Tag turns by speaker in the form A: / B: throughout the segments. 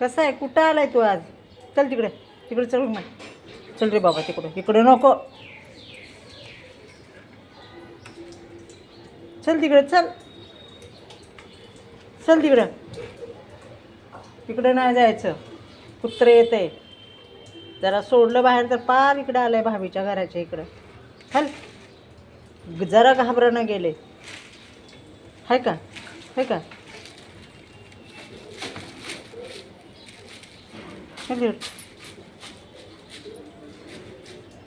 A: कसं आहे? कुठं आलाय तू आज? चल तिकडे. तिकडे चल मग. चल रे बाबा तिकडे. इकडे नको. चल तिकडे चल. चल तिकडं. तिकडे नाही जायचं. कुत्रे येते. जरा सोडलं बाहेर तर पार इकडे आलंय भाभीच्या घराच्या इकडं. हल. जरा घाबरणं गेले. हाय का? हाय का? हॅलो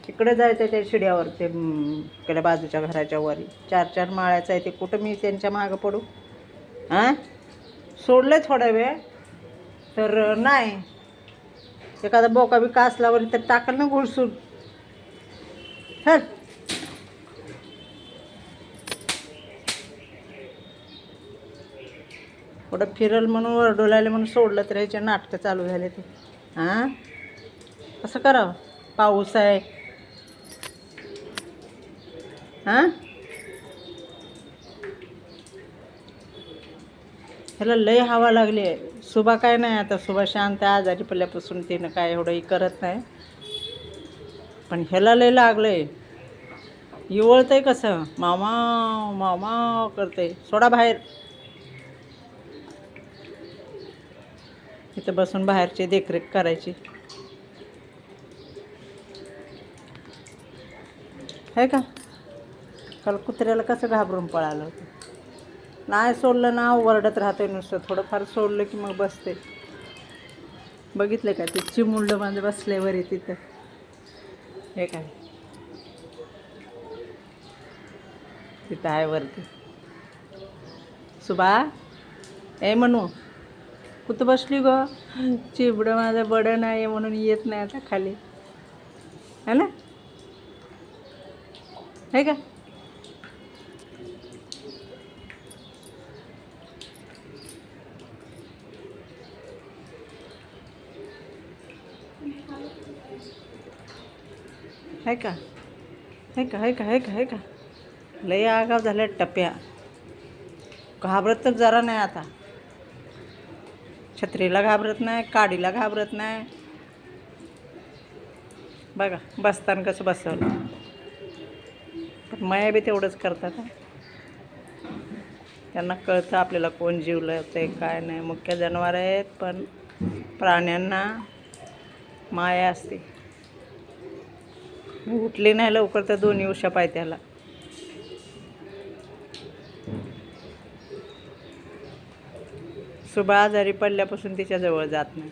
A: तिकडे जायचं त्या शिड्यावर ते इकडे बाजूच्या घराच्या वरी. चार चार माळ्याचं आहे ते. कुठं मी त्यांच्या मागं पडू? हां सोडलं थोडा वेळ. तर नाही. एखादा बोका बी कासला तर टाकल ना घुळसून. हट थोडं फिरल म्हणून वरडोलायला म्हणून सोडलं तर ह्याचे नाटकं चालू झाले ते. हां? कसं करावं पाऊस आहे. हां? ह्याला लय हवा लागली. आहे सुबा काय नाही आता. सुबा शांत आहे, आजारी पडल्यापासून तिनं काय एवढंही करत नाही. पण ह्याला लय लागलंय. आहे कसं? मामा मामा करते सोडा बाहेर. तिथं बसून बाहेरची देखरेख करायची. आहे का? काल कुत्र्याला कसं घाबरून पळालं होतं. नाही सोडलं ना ओरडत राहते नुसतं. थोडंफार सोडलं की मग बसते. बघितलं का ते चिमुंड माझं बसल्यावर आहे तिथं. हे काय? तिथं आहे वरती. सुबा ए म्हणू कुठं बसली ग? चिबडं माझं बडं नाही म्हणून येत नाही आता खाली. है ना? है का? है का? है का? है का? है का? है का? लय आगाव झाल्या टप्या घाबरत तर जरा नाही आता. छत्रीला घाबरत नाही काडीला घाबरत नाही. बघा बसताना कसं बसवलं. पण माया बी तेवढंच करतात त्यांना कळतं आपल्याला कोण जीवलं ते काय नाही. मुख्य जनावर आहेत पण प्राण्यांना माया असते. उठली नाही लवकर तर दोन्ही उशा पाय त्याला. सुबा जरी पडल्यापासून तिच्याजवळ जात नाही.